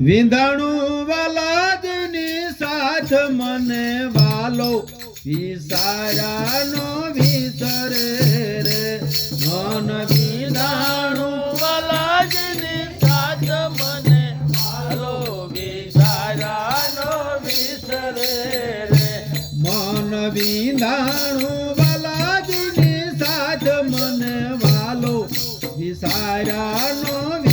વિંધાણું વાલાજની સાથ મને વાલો. વિસારાનો વિસરે રે. મન વિંધાણું વાલાજની સાથ મને વાલો. વિસારાનો વિસરે રે. મન વિંધાણું વાલાજની સાથ મને વાલો. વિસારાનો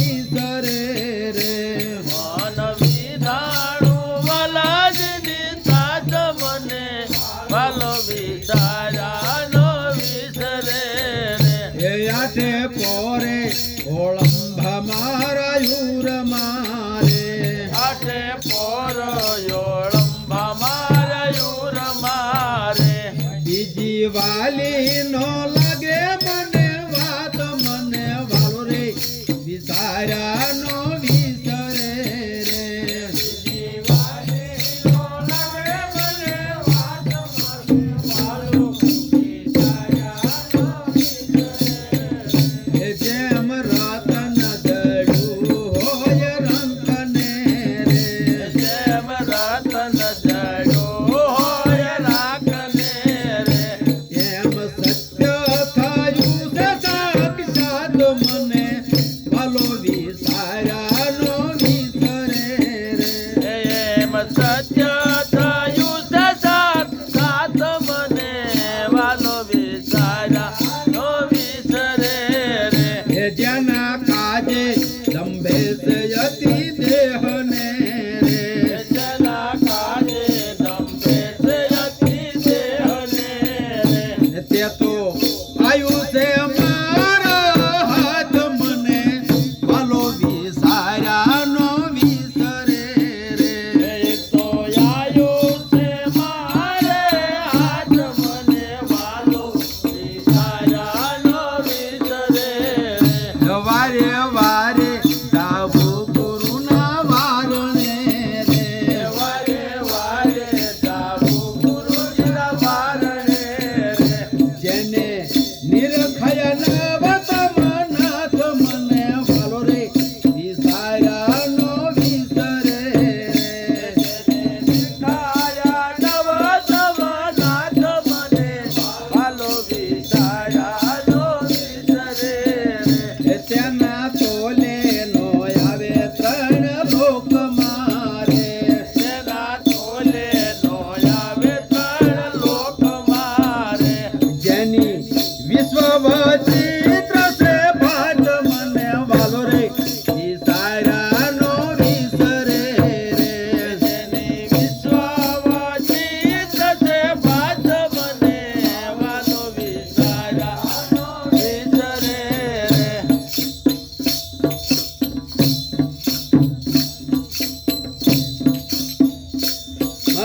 મોરે ઓળંબ મારા યુર મારે. આઠે પોર ઓળંબ મારા યુર મારે. બીજી વાલી નો લાગે મને વાત મને વાલો રે વિસારા છે મારો હાથ મને. ભલો વિસારા નો વિસરે રે. તો આયો છે મારે હાથ મને. ભલો વિસારા નો વિસરે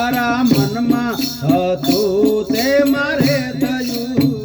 મારા મનમાં હતું તે મારે થયું.